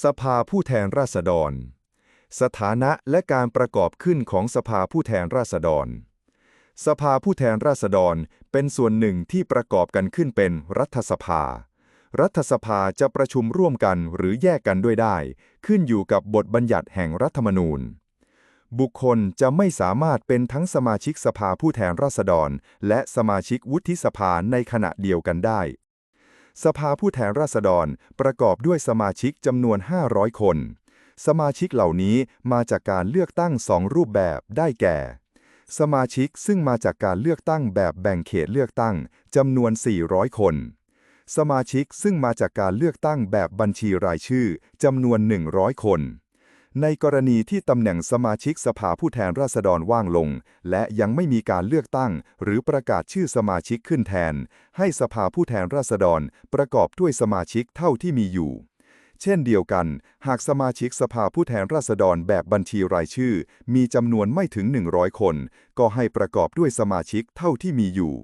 สภาผู้แทนราษฎร สถานะและการประกอบขึ้นของสภาผู้แทนราษฎร สภาผู้แทนราษฎรเป็นส่วนหนึ่งที่ประกอบกันขึ้นเป็นรัฐสภา รัฐสภาจะประชุมร่วมกันหรือแยกกันด้วยได้ ขึ้นอยู่กับบทบัญญัติแห่งรัฐธรรมนูญ บุคคลจะไม่สามารถเป็นทั้งสมาชิกสภาผู้แทนราษฎร และสมาชิกวุฒิสภาในขณะเดียวกันได้ สภาผู้แทนราษฎรประกอบด้วยสมาชิกจำนวน 500 คน สมาชิกเหล่านี้มาจากการเลือกตั้งสองรูปแบบได้แก่ สมาชิกซึ่งมาจากการเลือกตั้งแบบแบ่งเขตเลือกตั้งจำนวน 400 คน สมาชิกซึ่งมาจากการเลือกตั้งแบบบัญชีรายชื่อจำนวน 100 คน ในกรณีที่ตำแหน่งสมาชิกสภาผู้แทนราษฎรว่างลง และยังไม่มีการเลือกตั้ง หรือประกาศชื่อสมาชิกขึ้นแทน ให้สภาผู้แทนราษฎรประกอบด้วยสมาชิกเท่าที่มีอยู่ เช่นเดียวกัน หากสมาชิกสภาผู้แทนราษฎรแบบบัญชีรายชื่อ มีจำนวนไม่ถึง 100 คน ก็ให้ประกอบด้วยสมาชิกเท่าที่มีอยู่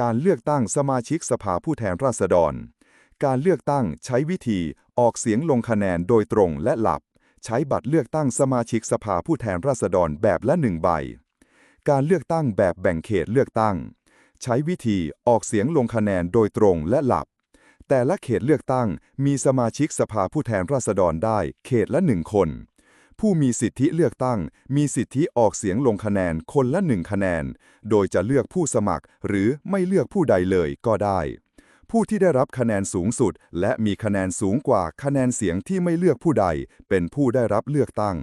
การเลือกตั้งสมาชิกสภาผู้แทนราษฎร การเลือกตั้งใช้วิธีออกเสียงลงคะแนนโดยตรงและหลับ ใช้บัตรเลือกตั้งสมาชิกสภาผู้แทนราษฎรแบบละหนึ่งใบ การเลือกตั้งแบบแบ่งเขตเลือกตั้ง ใช้วิธีออกเสียงลงคะแนนโดยตรงและหลับ แต่ละเขตเลือกตั้งมีสมาชิกสภาผู้แทนราษฎรได้เขตละหนึ่งคน ผู้มีสิทธิเลือกตั้ง มีสิทธิออกเสียงลงคะแนนคนละหนึ่งคะแนน โดยจะเลือกผู้สมัครหรือไม่เลือกผู้ใดเลยก็ได้ ผู้ที่ได้รับคะแนนสูงสุด และมีคะแนนสูงกว่าคะแนนเสียงที่ไม่เลือกผู้ใด เป็นผู้ได้รับเลือกตั้ง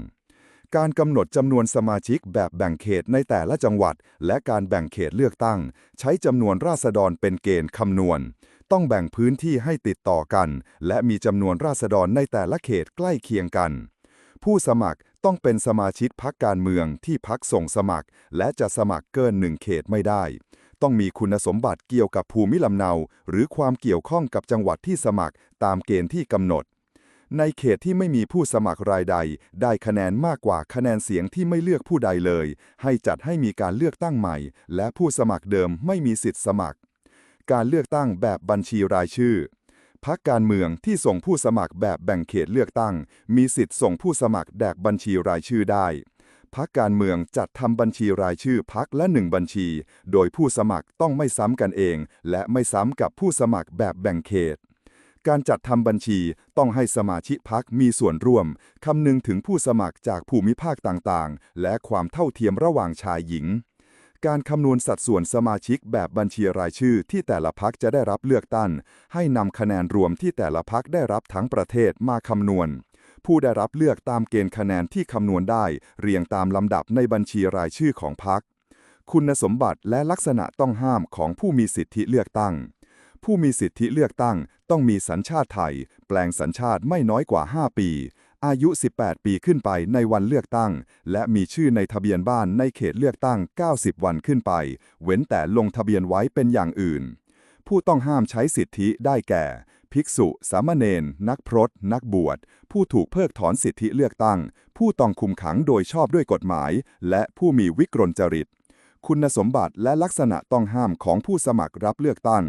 การกำหนดจำนวนสมาชิกแบบแบ่งเขตในแต่ละจังหวัด และการแบ่งเขตเลือกตั้ง ใช้จำนวนราษฎรเป็นเกณฑ์คำนวณ ต้องแบ่งพื้นที่ให้ติดต่อกัน และมีจำนวนราษฎรในแต่ละเขตใกล้เคียงกัน ผู้สมัครต้องเป็นสมาชิกพักการเมืองที่พักส่งสมัคร และจะสมัครเกินหนึ่งเขตไม่ได้ ต้องมีคุณสมบัติเกี่ยวกับภูมิลำเนา หรือความเกี่ยวข้องกับจังหวัดที่สมัครตามเกณฑ์ที่กำหนด ในเขตที่ไม่มีผู้สมัครรายใด ได้คะแนนมากกว่าคะแนนเสียงที่ไม่เลือกผู้ใดเลย ให้จัดให้มีการเลือกตั้งใหม่ และผู้สมัครเดิมไม่มีสิทธิ์สมัคร การเลือกตั้งแบบบัญชีรายชื่อพักการเมืองที่ส่งผู้สมัครแบบแบ่งเขตเลือกตั้ง มีสิทธิ์ส่งผู้สมัครแดกบัญชีรายชื่อได้ พักการเมืองจัดทำบัญชีรายชื่อพักละหนึ่งบัญชี โดยผู้สมัครต้องไม่ซ้ำกันเอง และไม่ซ้ำกับผู้สมัครแบบแบ่งเขต การจัดทำบัญชีต้องให้สมาชิกพักมีส่วนร่วมคำนึงถึงผู้สมัครจากภูมิภาคต่างๆ และความเท่าเทียมระหว่างชายหญิง การคำนวณสัดส่วนสมาชิกแบบบัญชีรายชื่อที่แต่ละพักจะได้รับเลือกตั้งให้นำคะแนนรวมที่แต่ละพักได้รับทั้งประเทศมาคำนวณ ผู้ได้รับเลือกตามเกณฑ์คะแนนที่คำนวณได้ เรียงตามลำดับในบัญชีรายชื่อของพักคุณสมบัติและลักษณะต้องห้ามของผู้มีสิทธิเลือกตั้ง ผู้มีสิทธิเลือกตั้งต้องมีสัญชาติไทย แปลงสัญชาติไม่น้อยกว่า 5 ปี อายุ 18 ปีขึ้นไปในวันเลือกตั้ง และมีชื่อในทะเบียนบ้านในเขตเลือกตั้ง 90 วันขึ้นไป เว้นแต่ลงทะเบียนไว้เป็นอย่างอื่น ผู้ต้องห้ามใช้สิทธิได้แก่ ภิกษุ สามเณร นักพรต นักบวช ผู้ถูกเพิกถอนสิทธิเลือกตั้ง ผู้ต้องคุมขังโดยชอบด้วยกฎหมาย และผู้มีวิกลจริต คุณสมบัติและลักษณะต้องห้ามของผู้สมัครรับเลือกตั้ง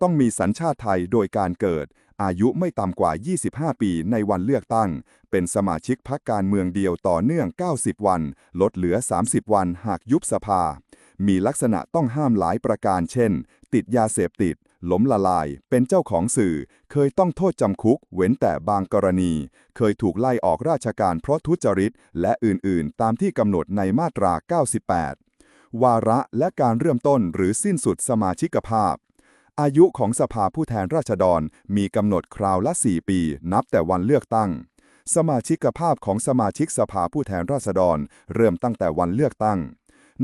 ต้องมีสัญชาติไทยโดยการเกิด อายุไม่ต่ำกว่า 25 ปีในวันเลือกตั้ง เป็นสมาชิกพรรคการเมืองเดียวต่อเนื่อง 90 วัน ลดเหลือ 30 วันหากยุบสภา มีลักษณะต้องห้ามหลายประการ เช่น ติดยาเสพติด ล้มละลาย เป็นเจ้าของสื่อ เคยต้องโทษจำคุก เว้นแต่บางกรณี เคยถูกไล่ออกราชการเพราะทุจริต และอื่น ๆ ตามที่กำหนดในมาตรา 98 วาระและการเริ่มต้นหรือสิ้นสุดสมาชิกภาพ อายุของสภาผู้แทนราษฎรมีกำหนดคราวละ 4 ปี นับแต่วันเลือกตั้ง สมาชิกภาพของสมาชิกสภาผู้แทนราษฎร เริ่มตั้งแต่วันเลือกตั้ง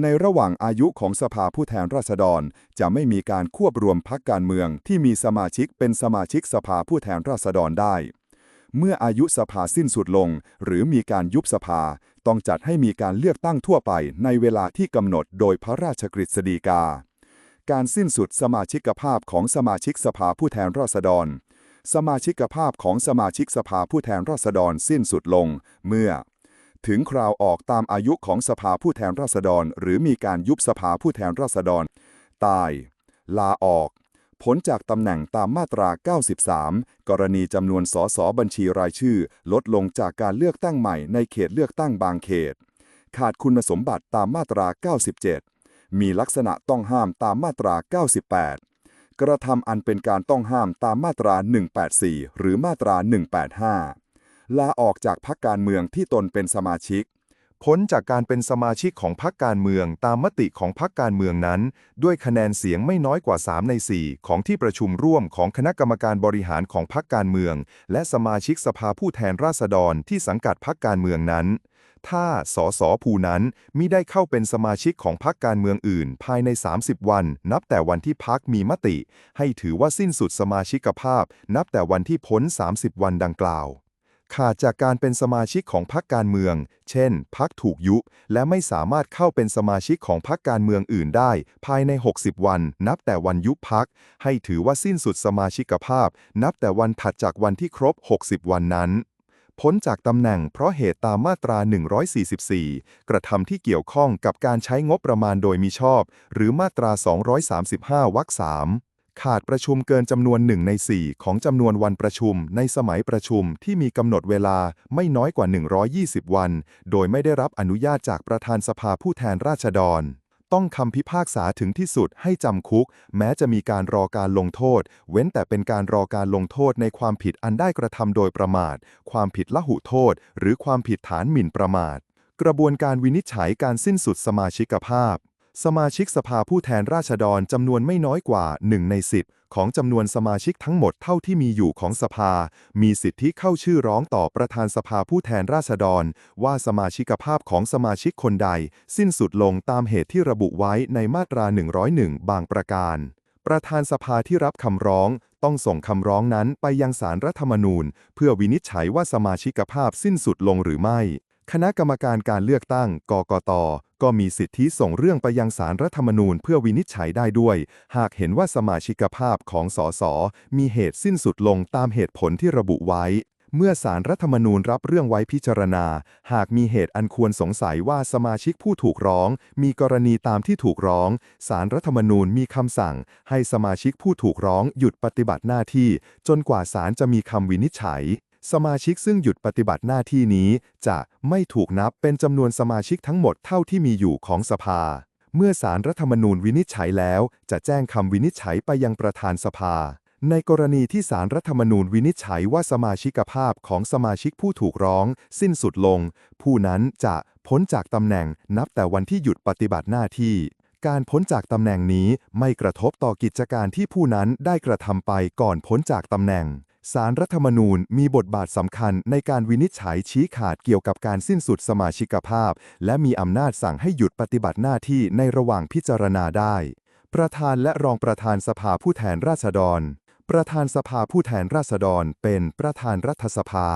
ในระหว่างอายุของสภาผู้แทนราษฎร จะไม่มีการควบรวมพักการเมืองที่มีสมาชิกเป็นสมาชิกสภาผู้แทนราษฎรได้ เมื่ออายุสภาสิ้นสุดลง หรือมีการยุบสภา ต้องจัดให้มีการเลือกตั้งทั่วไปในเวลาที่กำหนดโดยพระราชกฤษฎีกา การสิ้นสุดสมาชิกภาพของสมาชิกสภาผู้แทนราษฎรสมาชิกภาพของสมาชิกสภาผู้แทนราษฎรสิ้นสุดลง เมื่อ ถึงคราวออกตามอายุของสภาผู้แทนราษฎร หรือมีการยุบสภาผู้แทนราษฎร ตาย ลาออกพ้นจากตำแหน่งตามมาตรา 93 กรณีจำนวนสสบัญชีรายชื่อ ลดลงจากการเลือกตั้งใหม่ในเขตเลือกตั้งบางเขต ขาดคุณสมบัติตามมาตรา 97 มีลักษณะต้องห้ามตามมาตรา 98 กระทำอันเป็นการต้องห้ามตามมาตรา 184 หรือมาตรา 185 ลาออกจากพรรคการเมืองที่ตนเป็นสมาชิก พ้นจากการเป็นสมาชิกของพรรคการเมืองตามมติของพรรคการเมืองนั้น ด้วยคะแนนเสียงไม่น้อยกว่า 3 ใน 4 ของที่ประชุมร่วมของคณะกรรมการบริหารของพรรคการเมือง และสมาชิกสภาผู้แทนราษฎรที่สังกัดพรรคการเมืองนั้นถ้าสสผู้นั้นมิได้เข้าเป็นสมาชิกของพรรคการเมืองอื่น ภายใน 30 วัน นับแต่วันที่พรรคมีมติ ให้ถือว่าสิ้นสุดสมาชิกภาพ นับแต่วันที่พ้น 30 วันดังกล่าว ขาดจากการเป็นสมาชิกของพรรคการเมือง เช่น พรรคถูกยุบ และไม่สามารถเข้าเป็นสมาชิกของพรรคการเมืองอื่นได้ ภายใน 60 วัน นับแต่วันยุบพรรค ให้ถือว่าสิ้นสุดสมาชิกภาพ นับแต่วันถัดจากวันที่ครบ 60 วันนั้น พ้นจากตำแหน่งเพราะเหตุตามมาตรา 144 กระทำที่เกี่ยวข้องกับการใช้งบประมาณโดยมิชอบ หรือมาตรา 235 วรรค 3 ขาดประชุมเกินจำนวนหนึ่งใน 4 ของจำนวนวันประชุม ในสมัยประชุมที่มีกำหนดเวลาไม่น้อยกว่า 120 วัน โดยไม่ได้รับอนุญาตจากประธานสภาผู้แทนราษฎร ต้องคำพิพากษาถึงที่สุดให้จำคุก แม้จะมีการรอการลงโทษ เว้นแต่เป็นการรอการลงโทษในความผิดอันได้กระทำโดยประมาท ความผิดละหุโทษ หรือความผิดฐานหมิ่นประมาท กระบวนการวินิจฉัยการสิ้นสุดสมาชิกภาพ สมาชิกสภาผู้แทนราษฎรจำนวนไม่น้อยกว่า 1 ใน 10 ของจำนวนสมาชิกทั้งหมดเท่าที่มีอยู่ของสภา มีสิทธิเข้าชื่อร้องต่อประธานสภาผู้แทนราษฎร ว่าสมาชิกภาพของสมาชิกคนใด สิ้นสุดลงตามเหตุที่ระบุไว้ในมาตรา 101 บางประการ ประธานสภาที่รับคำร้อง ต้องส่งคำร้องนั้นไปยังสารรัฐธรรมนูญ เพื่อวินิจฉัยว่าสมาชิกภาพสิ้นสุดลงหรือไม่ คณะกรรมการการเลือกตั้ง กกต ก็มีสิทธิส่งเรื่องไปยังสารรัฐธรรมนูญเพื่อวินิจฉัยได้ด้วย หากเห็นว่าสมาชิกภาพของสสมีเหตุสิ้นสุดลงตามเหตุผลที่ระบุไว้ เมื่อสารรัฐธรรมนูญรับเรื่องไว้พิจารณา หากมีเหตุอันควรสงสัยว่าสมาชิกผู้ถูกร้อง มีกรณีตามที่ถูกร้อง สารรัฐธรรมนูญมีคำสั่ง ให้สมาชิกผู้ถูกร้องหยุดปฏิบัติหน้าที่ จนกว่าศาลจะมีคำวินิจฉัย สมาชิกซึ่งหยุดปฏิบัติหน้าที่นี้จะไม่ถูกนับเป็นจำนวนสมาชิกทั้งหมดเท่าที่มีอยู่ของสภา เมื่อสารรัฐธรรมนูญวินิจฉัยแล้ว จะแจ้งคำวินิจฉัยไปยังประธานสภา ในกรณีที่สารรัฐธรรมนูญวินิจฉัยว่าสมาชิกภาพของสมาชิกผู้ถูกร้อง สิ้นสุดลง ผู้นั้นจะพ้นจากตำแหน่งนับแต่วันที่หยุดปฏิบัติหน้าที่การพ้นจากตำแหน่งนี้ไม่กระทบต่อกิจการที่ผู้นั้นได้กระทำไปก่อนพ้นจากตำแหน่ง สารรัฐธรรมนูญมีบทบาทสำคัญในการวินิจฉัยชี้ขาดเกี่ยวกับการสิ้นสุดสมาชิกภาพ และมีอำนาจสั่งให้หยุดปฏิบัติหน้าที่ในระหว่างพิจารณาได้ ประธานและรองประธานสภาผู้แทนราษฎร ประธานสภาผู้แทนราษฎร เป็นประธานรัฐสภา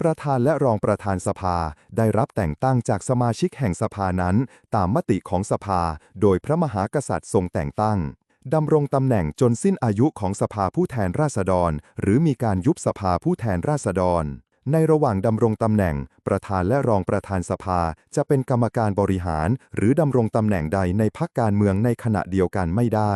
ประธานและรองประธานสภาได้รับแต่งตั้งจากสมาชิกแห่งสภานั้น ตามมติของสภา โดยพระมหากษัตริย์ทรงแต่งตั้ง ดำรงตำแหน่งจนสิ้นอายุของสภาผู้แทนราษฎร หรือมีการยุบสภาผู้แทนราษฎร ในระหว่างดำรงตำแหน่ง ประธานและรองประธานสภาจะเป็นกรรมการบริหาร หรือดำรงตำแหน่งใดในพรรคการเมืองในขณะเดียวกันไม่ได้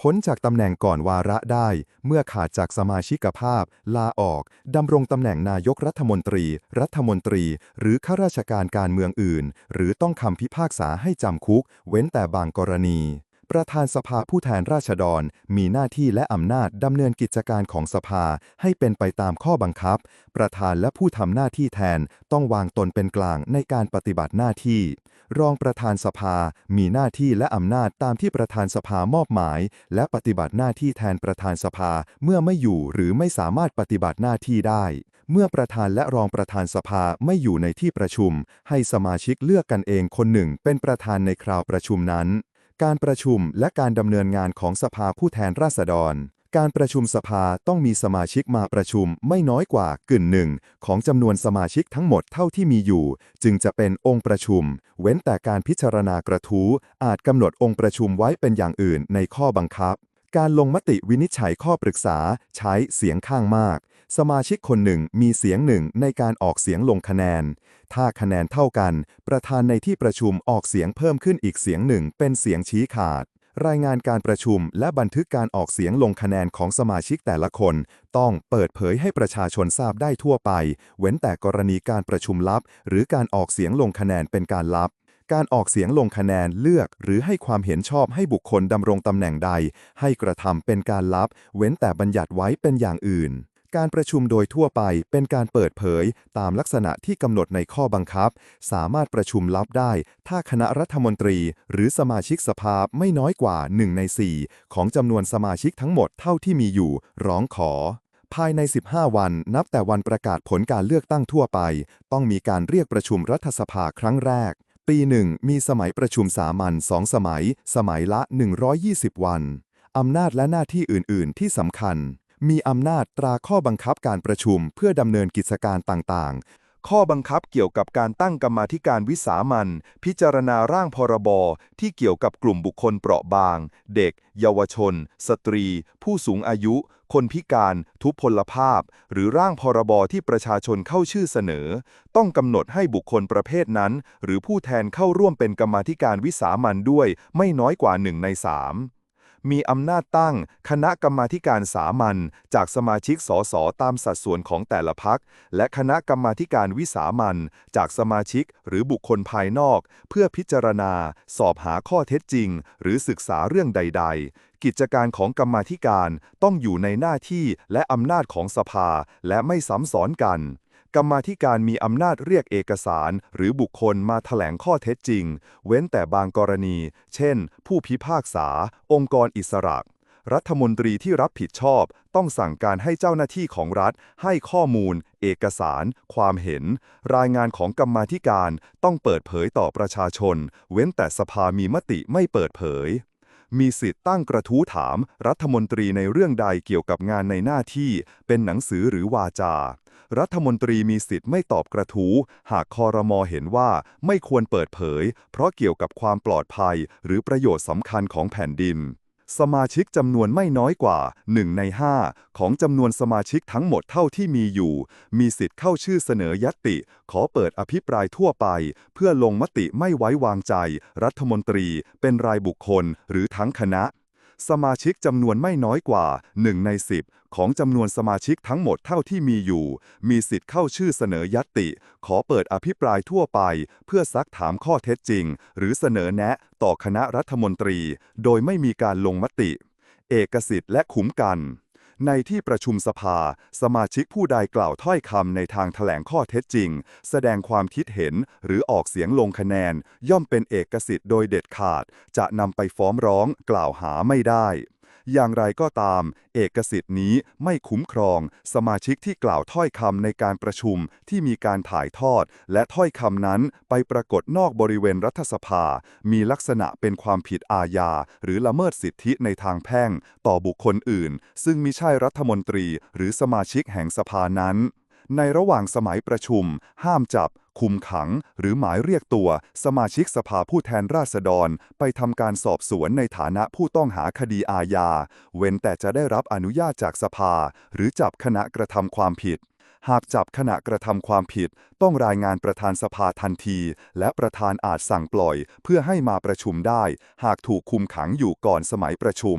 พ้นจากตำแหน่งก่อนวาระได้ เมื่อขาดจากสมาชิกภาพ ลาออกดำรงตำแหน่งนายกรัฐมนตรี รัฐมนตรี หรือข้าราชการการเมืองอื่น หรือต้องคำพิพากษาให้จำคุก เว้นแต่บางกรณี ประธานสภาผู้แทนราษฎร มีหน้าที่และอำนาจดำเนินกิจการของสภาให้เป็นไปตามข้อบังคับ ประธานและผู้ทำหน้าที่แทนต้องวางตนเป็นกลางในการปฏิบัติหน้าที่ รองประธานสภา มีหน้าที่และอำนาจตามที่ประธานสภามอบหมาย และปฏิบัติหน้าที่แทนประธานสภาเมื่อไม่อยู่หรือไม่สามารถปฏิบัติหน้าที่ได้ เมื่อประธานและรองประธานสภาไม่อยู่ในที่ประชุม ให้สมาชิกเลือกกันเองคนหนึ่งเป็นประธานในคราวประชุมนั้น การประชุมและการดำเนินงานของสภาผู้แทนราษฎร การประชุมสภาต้องมีสมาชิกมาประชุมไม่น้อยกว่ากึ่งหนึ่งของจำนวนสมาชิกทั้งหมดเท่าที่มีอยู่ จึงจะเป็นองค์ประชุม เว้นแต่การพิจารณากระทู้อาจกำหนดองค์ประชุมไว้เป็นอย่างอื่นในข้อบังคับ การลงมติวินิจฉัยข้อปรึกษาใช้เสียงข้างมาก สมาชิกคนหนึ่งมีเสียงหนึ่งในการออกเสียงลงคะแนน ถ้าคะแนนเท่ากัน ประธานในที่ประชุมออกเสียงเพิ่มขึ้นอีกเสียงหนึ่งเป็นเสียงชี้ขาด รายงานการประชุมและบันทึกการออกเสียงลงคะแนนของสมาชิกแต่ละคน ต้องเปิดเผยให้ประชาชนทราบได้ทั่วไป เว้นแต่กรณีการประชุมลับ หรือการออกเสียงลงคะแนนเป็นการลับการออกเสียงลงคะแนนเลือกหรือให้ความเห็นชอบให้บุคคลดำรงตำแหน่งใด ให้กระทำเป็นการลับ เว้นแต่บัญญัติไว้เป็นอย่างอื่น การประชุมโดยทั่วไปเป็นการเปิดเผยตามลักษณะที่กำหนดในข้อบังคับ สามารถประชุมลับได้ ถ้าคณะรัฐมนตรี หรือสมาชิกสภาไม่น้อยกว่า 1 ใน 4 ของจำนวนสมาชิกทั้งหมดเท่าที่มีอยู่ ร้องขอ ภายใน 15 วันนับแต่วันประกาศผลการเลือกตั้งทั่วไป ต้องมีการเรียกประชุมรัฐสภาครั้งแรก ปีหนึ่งมีสมัยประชุมสามัญสองสมัย สมัยละ 120 วันอำนาจและหน้าที่อื่น ๆ ที่สำคัญ มีอำนาจตราข้อบังคับการประชุมเพื่อดำเนินกิจการต่างๆ ข้อบังคับเกี่ยวกับการตั้งกรรมาธิการวิสามันพิจารณาร่างพรบที่เกี่ยวกับกลุ่มบุคคลเปราะบาง เด็ก เยาวชน สตรี ผู้สูงอายุ คนพิการ ทุพพลภาพ หรือร่างพรบที่ประชาชนเข้าชื่อเสนอ ต้องกำหนดให้บุคคลประเภทนั้น หรือผู้แทนเข้าร่วมเป็นกรรมาธิการวิสามันด้วย ไม่น้อยกว่าหนึ่งในสาม มีอำนาจตั้ง คณะกรรมาการสามัญจากสมาชิกสสตามสัดส่วนของแต่ละพัก และคณะกรรมาการวิสามัญจากสมาชิกหรือบุคคลภายนอก เพื่อพิจารณา สอบหาข้อเท็จจริง หรือศึกษาเรื่องใด ๆกิจการของกรรมาธิการต้องอยู่ในหน้าที่และอำนาจของสภาและไม่ซ้ำซ้อนกัน กรรมาธิการมีอำนาจเรียกเอกสาร หรือบุคคลมาแถลงข้อเท็จจริง เว้นแต่บางกรณี เช่น ผู้พิพากษา องค์กรอิสระ รัฐมนตรีที่รับผิดชอบ ต้องสั่งการให้เจ้าหน้าที่ของรัฐ ให้ข้อมูล เอกสาร ความเห็น รายงานของกรรมาธิการต้องเปิดเผยต่อประชาชน เว้นแต่สภามีมติไม่เปิดเผยมีสิทธิ์ตั้งกระทู้ถาม รัฐมนตรีในเรื่องใดเกี่ยวกับงานในหน้าที่ เป็นหนังสือหรือวาจา รัฐมนตรีมีสิทธิ์ไม่ตอบกระทู้หากคอรมอเห็นว่าไม่ควรเปิดเผย เพราะเกี่ยวกับความปลอดภัย หรือประโยชน์สำคัญของแผ่นดิน สมาชิกจำนวนไม่น้อยกว่า 1 ใน 5 ของจำนวนสมาชิกทั้งหมดเท่าที่มีอยู่ มีสิทธิ์เข้าชื่อเสนอยตติ ขอเปิดอภิปรายทั่วไป เพื่อลงมติไม่ไว้วางใจ รัฐมนตรี เป็นรายบุคคล หรือทั้งคณะ สมาชิกจำนวนไม่น้อยกว่า 1 ใน 10 ของจำนวนสมาชิกทั้งหมดเท่าที่มีอยู่ มีสิทธิ์เข้าชื่อเสนอยัตติ ขอเปิดอภิปรายทั่วไป เพื่อซักถามข้อเท็จจริง หรือเสนอแนะต่อคณะรัฐมนตรี โดยไม่มีการลงมติ เอกสิทธิ์และขุมกัน ในที่ประชุมสภา สมาชิกผู้ใดกล่าวถ้อยคำในทางแถลงข้อเท็จจริง แสดงความคิดเห็นหรือออกเสียงลงคะแนน ย่อมเป็นเอกสิทธิ์โดยเด็ดขาด จะนำไปฟ้องร้องกล่าวหาไม่ได้ อย่างไรก็ตาม เอกสิทธิ์นี้ไม่คุ้มครอง สมาชิกที่กล่าวถ้อยคำในการประชุมที่มีการถ่ายทอด และถ้อยคำนั้นไปปรากฏนอกบริเวณรัฐสภา มีลักษณะเป็นความผิดอาญา หรือละเมิดสิทธิในทางแพ่ง ต่อบุคคลอื่น ซึ่งมิใช่รัฐมนตรี หรือสมาชิกแห่งสภานั้น ในระหว่างสมัยประชุม ห้ามจับ คุมขัง หรือหมายเรียกตัว สมาชิกสภาผู้แทนราษฎร ไปทำการสอบสวนในฐานะผู้ต้องหาคดีอาญา เว้นแต่จะได้รับอนุญาตจากสภา หรือจับขณะกระทำความผิด หากจับขณะกระทำความผิด ต้องรายงานประธานสภาทันที และประธานอาจสั่งปล่อย เพื่อให้มาประชุมได้ หากถูกคุมขังอยู่ก่อนสมัยประชุม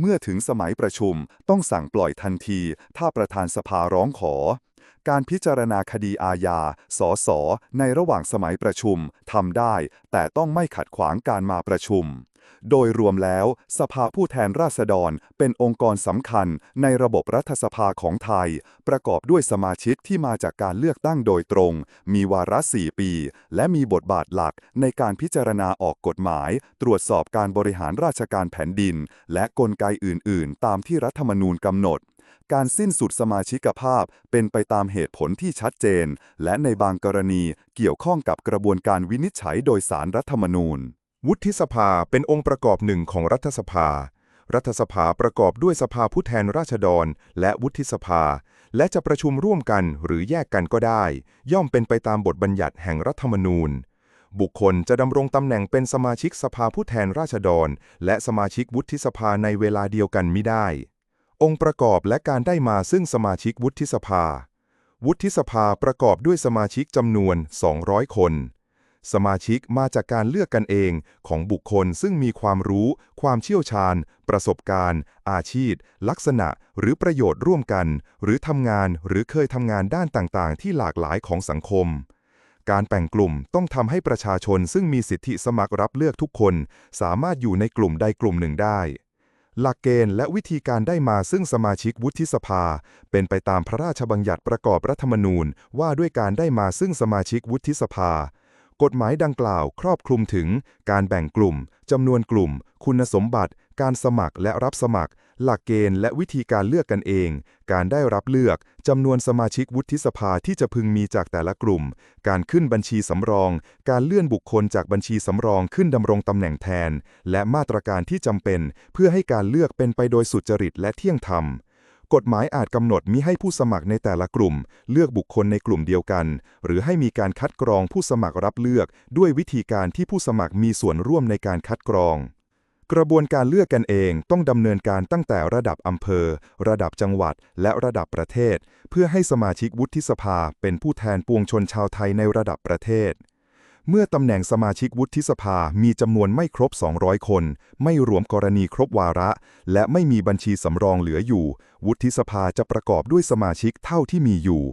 เมื่อถึงสมัยประชุม ต้องสั่งปล่อยทันที ถ้าประธานสภาร้องขอ การพิจารณาคดีอาญา สส ในระหว่างสมัยประชุมทำได้ แต่ต้องไม่ขัดขวางการมาประชุม โดยรวมแล้ว สภาผู้แทนราษฎร เป็นองค์กรสำคัญในระบบรัฐสภาของไทย ประกอบด้วยสมาชิกที่มาจากการเลือกตั้งโดยตรง มีวาระ 4 ปี และมีบทบาทหลักในการพิจารณาออกกฎหมาย ตรวจสอบการบริหารราชการแผ่นดิน และกลไกอื่น ๆ ตามที่รัฐธรรมนูญกำหนด การสิ้นสุดสมาชิกภาพเป็นไปตามเหตุผลที่ชัดเจน และในบางกรณีเกี่ยวข้องกับกระบวนการวินิจฉัยโดยสารรัฐธรรมนูญ วุฒิสภาเป็นองค์ประกอบหนึ่งของรัฐสภา รัฐสภาประกอบด้วยสภาผู้แทนราษฎร และวุฒิสภา และจะประชุมร่วมกันหรือแยกกันก็ได้ ย่อมเป็นไปตามบทบัญญัติแห่งรัฐธรรมนูญบุคคลจะดำรงตำแหน่งเป็นสมาชิกสภาผู้แทนราษฎร และสมาชิกวุฒิสภาในเวลาเดียวกันไมิได้ องค์ประกอบและการได้มาซึ่งสมาชิกวุฒิสภา วุฒิสภาประกอบด้วยสมาชิกจำนวน 200 คน สมาชิกมาจากการเลือกกันเองของบุคคลซึ่งมีความรู้ ความเชี่ยวชาญ ประสบการณ์ อาชีพ ลักษณะ หรือประโยชน์ร่วมกัน หรือทำงานหรือเคยทำงานด้านต่างๆ ที่หลากหลายของสังคมการแบ่งกลุ่มต้องทำให้ประชาชนซึ่งมีสิทธิสมัครรับเลือกทุกคน สามารถอยู่ในกลุ่มใดกลุ่มหนึ่งได้ หลักเกณฑ์และวิธีการได้มาซึ่งสมาชิกวุฒิสภา เป็นไปตามพระราชบัญญัติประกอบรัฐธรรมนูญ ว่าด้วยการได้มาซึ่งสมาชิกวุฒิสภา กฎหมายดังกล่าวครอบคลุมถึง การแบ่งกลุ่มจำนวนกลุ่ม คุณสมบัติ การสมัครและรับสมัคร หลักเกณฑ์และวิธีการเลือกกันเอง การได้รับเลือกจำนวนสมาชิกวุฒิสภาที่จะพึงมีจากแต่ละกลุ่ม การขึ้นบัญชีสำรอง การเลื่อนบุคคลจากบัญชีสำรองขึ้นดำรงตำแหน่งแทน และมาตรการที่จำเป็น เพื่อให้การเลือกเป็นไปโดยสุจริตและเที่ยงธรรมกฎหมายอาจกำหนดมิให้ผู้สมัครในแต่ละกลุ่ม เลือกบุคคลในกลุ่มเดียวกัน หรือให้มีการคัดกรองผู้สมัครรับเลือก ด้วยวิธีการที่ผู้สมัครมีส่วนร่วมในการคัดกรอง กระบวนการเลือกกันเองต้องดำเนินการตั้งแต่ระดับอำเภอ ระดับจังหวัด และระดับประเทศ เพื่อให้สมาชิกวุฒิสภาเป็นผู้แทนปวงชนชาวไทยในระดับประเทศ เมื่อตำแหน่งสมาชิกวุฒิสภามีจำนวนไม่ครบ 200 คน ไม่รวมกรณีครบวาระ และไม่มีบัญชีสำรองเหลืออยู่ วุฒิสภาจะประกอบด้วยสมาชิกเท่าที่มีอยู่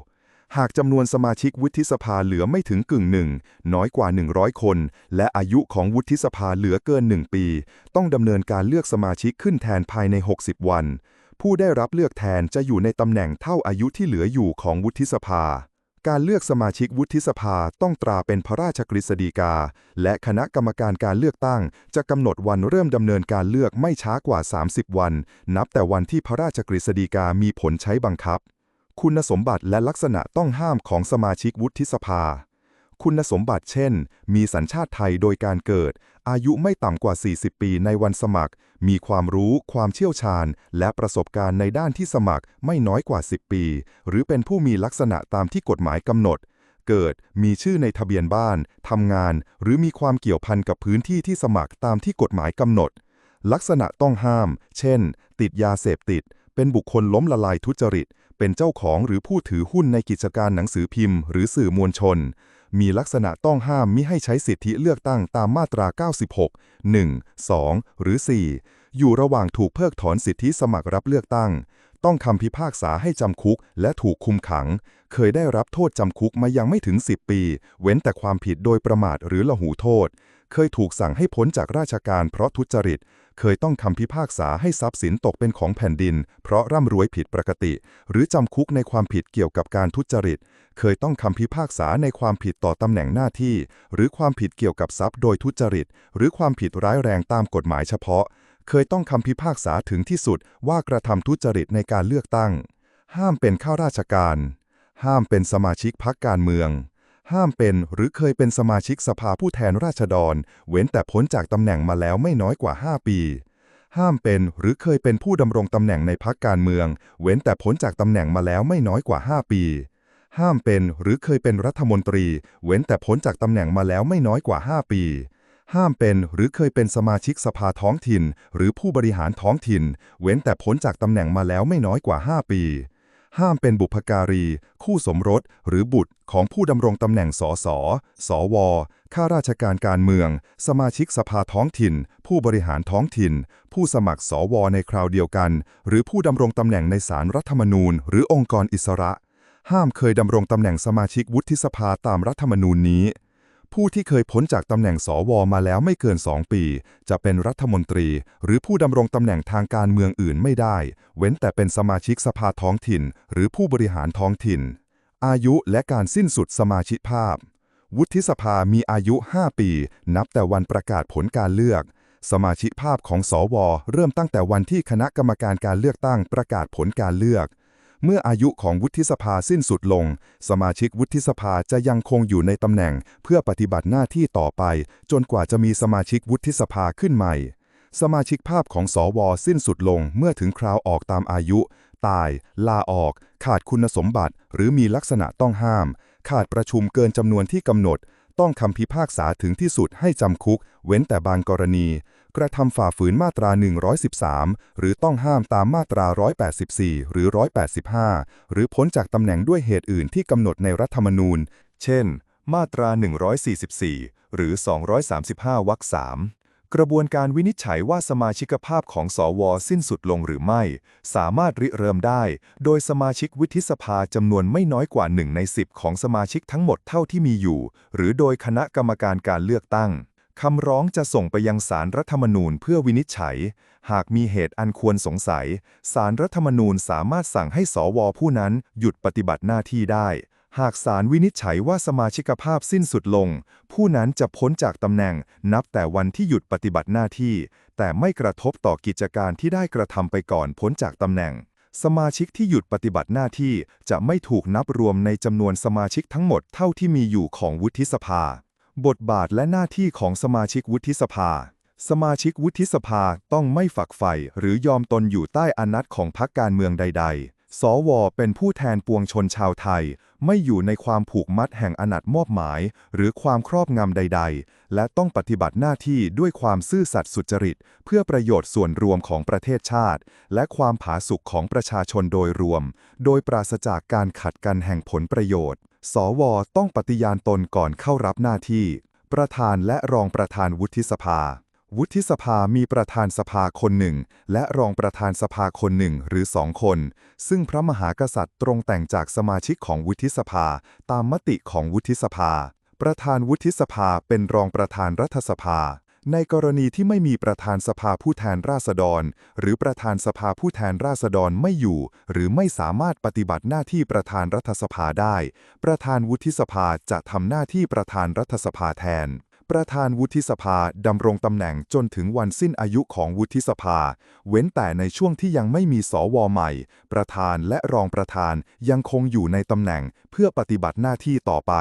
หากจำนวนสมาชิกวุฒิสภาเหลือไม่ถึงกึ่งหนึ่ง น้อยกว่า 100 คน และอายุของวุฒิสภาเหลือเกิน 1 ปี ต้องดำเนินการเลือกสมาชิกขึ้นแทนภายใน 60 วัน ผู้ได้รับเลือกแทนจะอยู่ในตำแหน่งเท่าอายุที่เหลืออยู่ของวุฒิสภา การเลือกสมาชิกวุฒิสภาต้องตราเป็นพระราชกฤษฎีกา และคณะกรรมการการเลือกตั้ง จะกำหนดวันเริ่มดำเนินการเลือกไม่ช้ากว่า 30 วัน นับแต่วันที่พระราชกฤษฎีกามีผลใช้บังคับ คุณสมบัติและลักษณะต้องห้ามของสมาชิกวุฒิสภา คุณสมบัติเช่น มีสัญชาติไทยโดยการเกิด อายุไม่ต่ำกว่า 40 ปีในวันสมัคร มีความรู้ ความเชี่ยวชาญ และประสบการณ์ในด้านที่สมัครไม่น้อยกว่า 10 ปี หรือเป็นผู้มีลักษณะตามที่กฎหมายกำหนด เกิด มีชื่อในทะเบียนบ้าน ทำงาน หรือมีความเกี่ยวพันกับพื้นที่ที่สมัครตามที่กฎหมายกำหนด ลักษณะต้องห้าม เช่น ติดยาเสพติด เป็นบุคคลล้มละลายทุจริต เป็นเจ้าของหรือผู้ถือหุ้นในกิจการหนังสือพิมพ์ หรือสื่อมวลชน มีลักษณะต้องห้ามมิให้ใช้สิทธิเลือกตั้งตามมาตรา 96 1 2 หรือ 4 อยู่ระหว่างถูกเพิกถอนสิทธิสมัครรับเลือกตั้ง ต้องคำพิพากษาให้จำคุกและถูกคุมขัง เคยได้รับโทษจำคุกมายังไม่ถึง 10 ปี เว้นแต่ความผิดโดยประมาทหรือละหูโทษ เคยถูกสั่งให้พ้นจากราชการเพราะทุจริต เคยต้องคำพิพากษาให้ทรัพย์สินตกเป็นของแผ่นดิน เพราะร่ำรวยผิดปกติ หรือจำคุกในความผิดเกี่ยวกับการทุจริต เคยต้องคำพิพากษาในความผิดต่อตำแหน่งหน้าที่ หรือความผิดเกี่ยวกับทรัพย์โดยทุจริต หรือความผิดร้ายแรงตามกฎหมายเฉพาะ เคยต้องคำพิพากษาถึงที่สุดว่ากระทำทุจริตในการเลือกตั้ง ห้ามเป็นข้าราชการ ห้ามเป็นสมาชิกพรรคการเมือง ห้ามเป็นหรือเคยเป็นสมาชิกสภาผู้แทนราษฎร เว้นแต่พ้นจากตำแหน่งมาแล้วไม่น้อยกว่า 5 ปี ห้ามเป็นหรือเคยเป็นผู้ดำรงตำแหน่งในพรรคการเมือง เว้นแต่พ้นจากตำแหน่งมาแล้วไม่น้อยกว่า 5 ปี ห้ามเป็นหรือเคยเป็นรัฐมนตรี เว้นแต่พ้นจากตำแหน่งมาแล้วไม่น้อยกว่า 5 ปี ห้ามเป็นหรือเคยเป็นสมาชิกสภาท้องถิ่น หรือผู้บริหารท้องถิ่น เว้นแต่พ้นจากตำแหน่งมาแล้วไม่น้อยกว่า 5 ปี ห้ามเป็นบุพการี คู่สมรส หรือบุตรของผู้ดำรงตำแหน่งสส สว ข้าราชการการเมือง สมาชิกสภาท้องถิ่น ผู้บริหารท้องถิ่น ผู้สมัครสวในคราวเดียวกัน หรือผู้ดำรงตำแหน่งในสารรัฐธรรมนูญ หรือองค์กรอิสระ ห้ามเคยดำรงตำแหน่งสมาชิกวุฒิสภาตามรัฐธรรมนูญนี้ ผู้ที่เคยพ้นจากตำแหน่งสวมาแล้วไม่เกิน 2 ปี จะเป็นรัฐมนตรี หรือผู้ดำรงตำแหน่งทางการเมืองอื่นไม่ได้ เว้นแต่เป็นสมาชิกสภาท้องถิ่น หรือผู้บริหารท้องถิ่น อายุและการสิ้นสุดสมาชิกภาพ วุฒิสภามีอายุ 5 ปี นับแต่วันประกาศผลการเลือก สมาชิกภาพของสว เริ่มตั้งแต่วันที่คณะกรรมการการเลือกตั้งประกาศผลการเลือก เมื่ออายุของวุฒิสภาสิ้นสุดลง สมาชิกวุฒิสภาจะยังคงอยู่ในตำแหน่ง เพื่อปฏิบัติหน้าที่ต่อไป จนกว่าจะมีสมาชิกวุฒิสภาขึ้นใหม่ สมาชิกภาพของสวสิ้นสุดลงเมื่อถึงคราวออกตามอายุ ตาย ลาออก ขาดคุณสมบัติ หรือมีลักษณะต้องห้าม ขาดประชุมเกินจำนวนที่กำหนด ต้องคำพิพากษาถึงที่สุดให้จำคุก เว้นแต่บางกรณี กระทำฝ่าฝืนมาตรา 113 หรือต้องห้ามตามมาตรา 184 หรือ 185 หรือพ้นจากตำแหน่งด้วยเหตุอื่นที่กำหนดในรัฐธรรมนูญ เช่น มาตรา 144 หรือ 235 วรรค 3 กระบวนการวินิจฉัยว่าสมาชิกภาพของสวสิ้นสุดลงหรือไม่ สามารถริเริ่มได้ โดยสมาชิกวุฒิสภาจำนวนไม่น้อยกว่า1ใน10ของสมาชิกทั้งหมดเท่าที่มีอยู่ หรือโดยคณะกรรมการการเลือกตั้งคำร้องจะส่งไปยังศาลรัฐธรรมนูญเพื่อวินิจฉัย หากมีเหตุอันควรสงสัยศาลรัฐธรรมนูญสามารถสั่งให้สวผู้นั้นหยุดปฏิบัติหน้าที่ได้ หากศาลวินิจฉัยว่าสมาชิกภาพสิ้นสุดลง ผู้นั้นจะพ้นจากตำแหน่งนับแต่วันที่หยุดปฏิบัติหน้าที่ แต่ไม่กระทบต่อกิจการที่ได้กระทำไปก่อนพ้นจากตำแหน่ง สมาชิกที่หยุดปฏิบัติหน้าที่จะไม่ถูกนับรวมในจำนวนสมาชิกทั้งหมดเท่าที่มีอยู่ของวุฒิสภา บทบาทและหน้าที่ของสมาชิกวุฒิสภา สมาชิกวุฒิสภาต้องไม่ฝักใฝ่หรือยอมตนอยู่ใต้อำนาจของพรรคการเมืองใด ๆ สวเป็นผู้แทนปวงชนชาวไทย ไม่อยู่ในความผูกมัดแห่งอนาจมอบหมาย หรือความครอบงำใด ๆ และต้องปฏิบัติหน้าที่ด้วยความซื่อสัตย์สุจริต เพื่อประโยชน์ส่วนรวมของประเทศชาติ และความผาสุกของประชาชนโดยรวม โดยปราศจากการขัดกันแห่งผลประโยชน์ สวต้องปฏิญาณตนก่อนเข้ารับหน้าที่ ประธานและรองประธานวุฒิสภา วุฒิสภามีประธานสภาคนหนึ่ง และรองประธานสภาคนหนึ่งหรือสองคน ซึ่งพระมหากษัตริย์ตรงแต่งจากสมาชิกของวุฒิสภา ตามมติของวุฒิสภา ประธานวุฒิสภาเป็นรองประธานรัฐสภา ในกรณีที่ไม่มีประธานสภาผู้แทนราษฎร หรือประธานสภาผู้แทนราษฎรไม่อยู่ หรือไม่สามารถปฏิบัติหน้าที่ประธานรัฐสภาได้ ประธานวุฒิสภาจะทำหน้าที่ประธานรัฐสภาแทน ประธานวุฒิสภาดำรงตำแหน่งจนถึงวันสิ้นอายุของวุฒิสภา เว้นแต่ในช่วงที่ยังไม่มีสวใหม่ ประธานและรองประธานยังคงอยู่ในตำแหน่งเพื่อปฏิบัติหน้าที่ต่อไป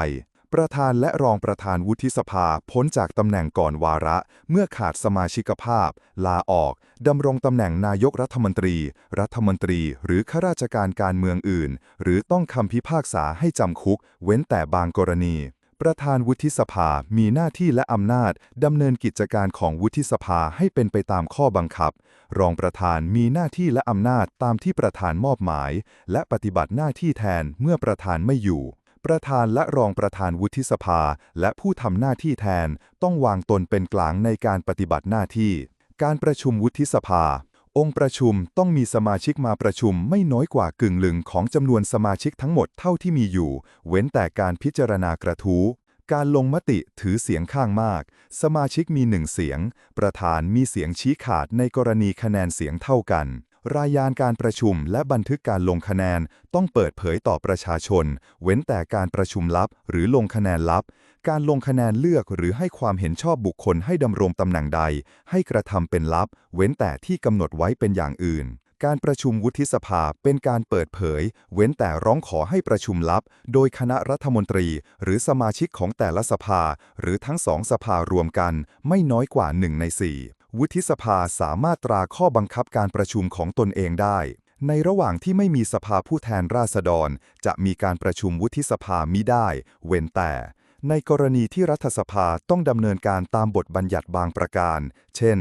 ประธานและรองประธานวุฒิสภาพ้นจากตำแหน่งก่อนวาระ เมื่อขาดสมาชิกภาพ ลาออกดำรงตำแหน่งนายกรัฐมนตรี รัฐมนตรี หรือข้าราชการการเมืองอื่น หรือต้องคำพิพากษาให้จำคุก เว้นแต่บางกรณี ประธานวุฒิสภามีหน้าที่และอำนาจดำเนินกิจการของวุฒิสภาให้เป็นไปตามข้อบังคับ รองประธานมีหน้าที่และอำนาจตามที่ประธานมอบหมาย และปฏิบัติหน้าที่แทนเมื่อประธานไม่อยู่ ประธานและรองประธานวุฒิสภา และผู้ทำหน้าที่แทน ต้องวางตนเป็นกลางในการปฏิบัติหน้าที่ การประชุมวุฒิสภา องค์ประชุมต้องมีสมาชิกมาประชุมไม่น้อยกว่ากึ่งหนึ่งของจำนวนสมาชิกทั้งหมดเท่าที่มีอยู่ เว้นแต่การพิจารณากระทู้ การลงมติถือเสียงข้างมาก สมาชิกมีหนึ่งเสียง ประธานมีเสียงชี้ขาดในกรณีคะแนนเสียงเท่ากัน รายงานการประชุมและบันทึกการลงคะแนนต้องเปิดเผยต่อประชาชน เว้นแต่การประชุมลับ หรือลงคะแนนลับ การลงคะแนนเลือกหรือให้ความเห็นชอบบุคคลให้ดำรงตำแหน่งใด ให้กระทำเป็นลับ เว้นแต่ที่กำหนดไว้เป็นอย่างอื่น การประชุมวุฒิสภาเป็นการเปิดเผย เว้นแต่ร้องขอให้ประชุมลับ โดยคณะรัฐมนตรี หรือสมาชิกของแต่ละสภา หรือทั้งสองสภารวมกัน ไม่น้อยกว่าหนึ่งในสี่ วุฒิสภาสามารถตราข้อบังคับการประชุมของตนเองได้ ในระหว่างที่ไม่มีสภาผู้แทนราษฎร จะมีการประชุมวุฒิสภามิได้ เว้นแต่ ในกรณีที่รัฐสภาต้องดำเนินการตามบทบัญญัติบางประการ เช่น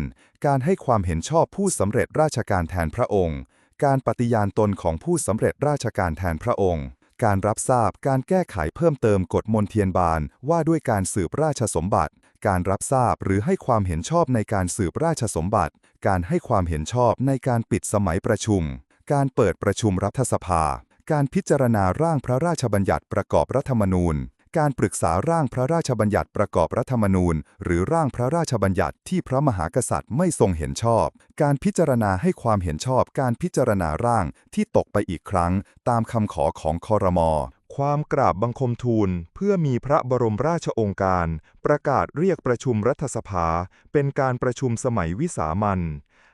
การให้ความเห็นชอบผู้สำเร็จราชการแทนพระองค์ การปฏิญาณตนของผู้สำเร็จราชการแทนพระองค์การรับทราบการแก้ไขเพิ่มเติมกฎมนเทียนบานว่าด้วยการสืบราชสมบัติ การรับทราบหรือให้ความเห็นชอบในการสืบราชสมบัติ การให้ความเห็นชอบในการปิดสมัยประชุม การเปิดประชุมรัฐสภา การพิจารณาร่างพระราชบัญญัติประกอบรัฐธรรมนูญ การปรึกษาร่างพระราชบัญญัติประกอบรัฐธรรมนูญ หรือร่างพระราชบัญญัติที่พระมหากษัตริย์ไม่ทรงเห็นชอบ การพิจารณาให้ความเห็นชอบ การพิจารณาร่างที่ตกไปอีกครั้ง ตามคำขอของคอรมอ ความกราบบังคมทูลเพื่อมีพระบรมราชองค์การ ประกาศเรียกประชุมรัฐสภา เป็นการประชุมสมัยวิสามัญ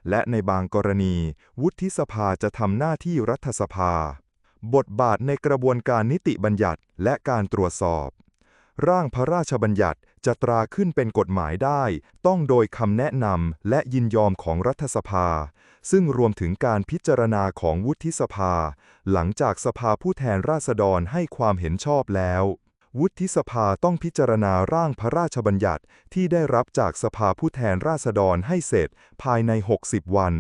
และในบางกรณี วุฒิสภาจะทำหน้าที่รัฐสภา บทบาทในกระบวนการนิติบัญญัติและการตรวจสอบ ร่างพระราชบัญญัติ จะตราขึ้นเป็นกฎหมายได้ ต้องโดยคำแนะนำและยินยอมของรัฐสภา ซึ่งรวมถึงการพิจารณาของวุฒิสภา หลังจากสภาผู้แทนราษฎรให้ความเห็นชอบแล้ว วุฒิสภาต้องพิจารณาร่างพระราชบัญญัติที่ได้รับจากสภาผู้แทนราษฎรให้เสร็จ ภายใน 60 วัน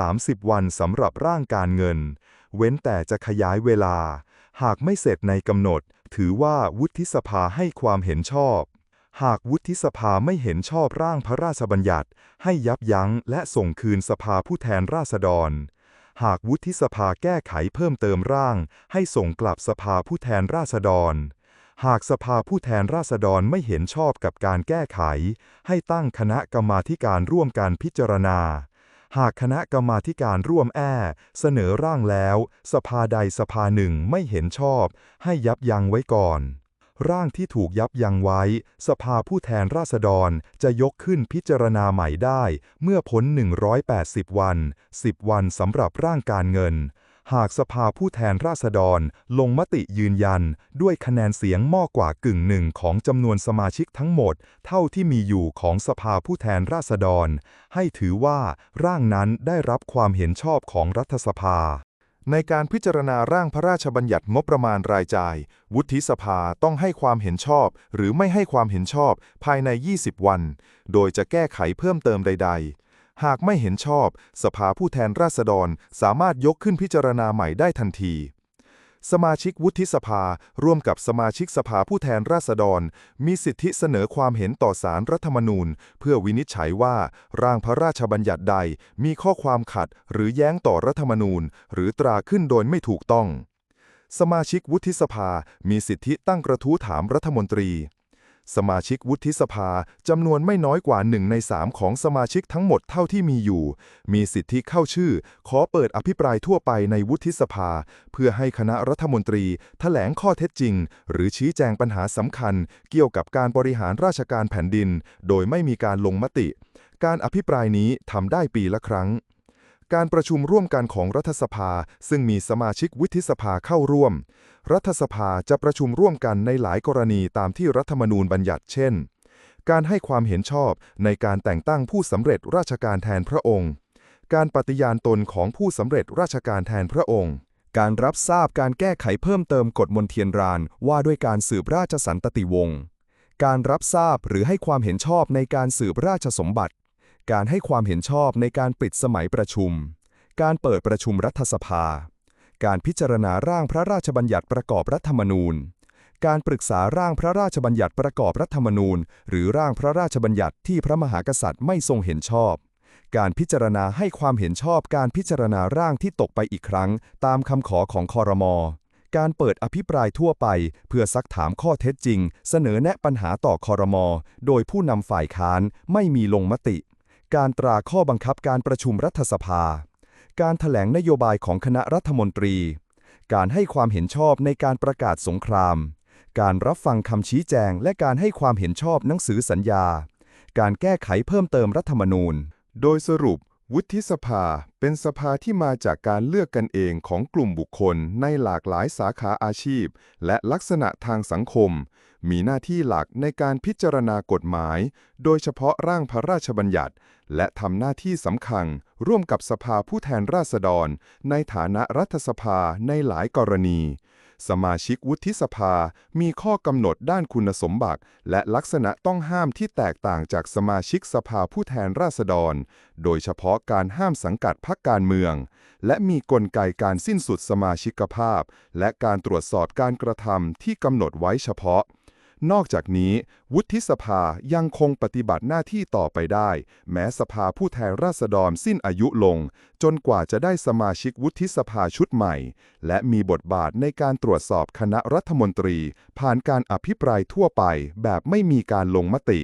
30 วันสำหรับร่างการเงิน เว้นแต่จะขยายเวลา หากไม่เสร็จในกำหนด ถือว่าวุฒิสภาให้ความเห็นชอบ หากวุฒิสภาไม่เห็นชอบร่างพระราชบัญญัติ ให้ยับยั้งและส่งคืนสภาผู้แทนราษฎร หากวุฒิสภาแก้ไขเพิ่มเติมร่าง ให้ส่งกลับสภาผู้แทนราษฎร หากสภาผู้แทนราษฎรไม่เห็นชอบกับการแก้ไข ให้ตั้งคณะกรรมาการร่วมการพิจารณา หากคณะกรรมาการร่วมแอ้เสนอร่างแล้ว สภาใดสภาหนึ่งไม่เห็นชอบ ให้ยับยั้งไว้ก่อน ร่างที่ถูกยับยั้งไว้ สภาผู้แทนราษฎรจะยกขึ้นพิจารณาใหม่ได้ เมื่อพ้น 180 วัน 10 วันสำหรับร่างการเงิน หากสภาผู้แทนราษฎรลงมติยืนยัน ด้วยคะแนนเสียงมากกว่ากึ่งหนึ่งของจำนวนสมาชิกทั้งหมด เท่าที่มีอยู่ของสภาผู้แทนราษฎร ให้ถือว่าร่างนั้นได้รับความเห็นชอบของรัฐสภา ในการพิจารณาร่างพระราชบัญญัติงบประมาณรายจ่าย วุฒิสภาต้องให้ความเห็นชอบ หรือไม่ให้ความเห็นชอบภายใน 20 วัน โดยจะแก้ไขเพิ่มเติมใด ๆ หากไม่เห็นชอบ สภาผู้แทนราษฎรสามารถยกขึ้นพิจารณาใหม่ได้ทันที สมาชิกวุฒิสภา ร่วมกับสมาชิกสภาผู้แทนราษฎร มีสิทธิเสนอความเห็นต่อสารรัฐธรรมนูญ เพื่อวินิจฉัยว่า ร่างพระราชบัญญัติใดมีข้อความขัด หรือแย้งต่อรัฐธรรมนูญ หรือตราขึ้นโดยไม่ถูกต้อง สมาชิกวุฒิสภา มีสิทธิตั้งกระทู้ถามรัฐมนตรี สมาชิกวุฒิสภาจำนวนไม่น้อยกว่าหนึ่งในสามของสมาชิกทั้งหมดเท่าที่มีอยู่ มีสิทธิเข้าชื่อ ขอเปิดอภิปรายทั่วไปในวุฒิสภา เพื่อให้คณะรัฐมนตรีแถลงข้อเท็จจริง หรือชี้แจงปัญหาสำคัญ เกี่ยวกับการบริหารราชการแผ่นดิน โดยไม่มีการลงมติ การอภิปรายนี้ทำได้ปีละครั้งการประชุมร่วมกันของรัฐสภา ซึ่งมีสมาชิกวุฒิสภาเข้าร่วม รัฐสภาจะประชุมร่วมกันในหลายกรณีตามที่รัฐธรรมนูญบัญญัติเช่น การให้ความเห็นชอบในการแต่งตั้งผู้สำเร็จราชการแทนพระองค์ การปฏิญาณตนของผู้สำเร็จราชการแทนพระองค์การรับทราบการแก้ไขเพิ่มเติมกฎมนเทียนรานว่าด้วยการสืบราชสันตติวงศ์ การรับทราบหรือให้ความเห็นชอบในการสืบราชสมบัติ การให้ความเห็นชอบในการปิดสมัยประชุม การเปิดประชุมรัฐสภา การพิจารณาร่างพระราชบัญญัติประกอบรัฐธรรมนูญ การปรึกษาร่างพระราชบัญญัติประกอบรัฐธรรมนูญ หรือร่างพระราชบัญญัติที่พระมหากษัตริย์ไม่ทรงเห็นชอบ การพิจารณาให้ความเห็นชอบการพิจารณาร่างที่ตกไปอีกครั้ง ตามคำขอของคอรมอการเปิดอภิปรายทั่วไป เพื่อซักถามข้อเท็จจริง เสนอแนะปัญหาต่อคอรมอโดยผู้นำฝ่ายค้านไม่มีลงมติ การตราข้อบังคับการประชุมรัฐสภา การถแถลงนโยบายของคณะรัฐมนตรี การให้ความเห็นชอบในการประกาศสงคราม การรับฟังคำชี้แจง และการให้ความเห็นชอบหนังสือสัญญา การแก้ไขเพิ่มเติมรัฐธรรมนูญ โดยสรุป วุฒิสภา เป็นสภาที่มาจากการเลือกกันเองของกลุ่มบุคคลในหลากหลายสาขาอาชีพ และลักษณะทางสังคม มีหน้าที่หลักในการพิจารณากฎหมาย โดยเฉพาะร่างพระราชบัญญัติ และทำหน้าที่สำคัญ ร่วมกับสภาผู้แทนราษฎร ในฐานะรัฐสภาในหลายกรณี สมาชิกวุฒิสภามีข้อกำหนดด้านคุณสมบัติ และลักษณะต้องห้ามที่แตกต่างจากสมาชิกสภาผู้แทนราษฎร โดยเฉพาะการห้ามสังกัดพรรคการเมือง และมีกลไกการสิ้นสุดสมาชิกภาพ และการตรวจสอบการกระทำที่กำหนดไว้เฉพาะ นอกจากนี้ วุฒิสภายังคงปฏิบัติหน้าที่ต่อไปได้ แม้สภาผู้แทนราษฎรสิ้นอายุลง จนกว่าจะได้สมาชิกวุฒิสภาชุดใหม่ และมีบทบาทในการตรวจสอบคณะรัฐมนตรี ผ่านการอภิปรายทั่วไปแบบไม่มีการลงมติ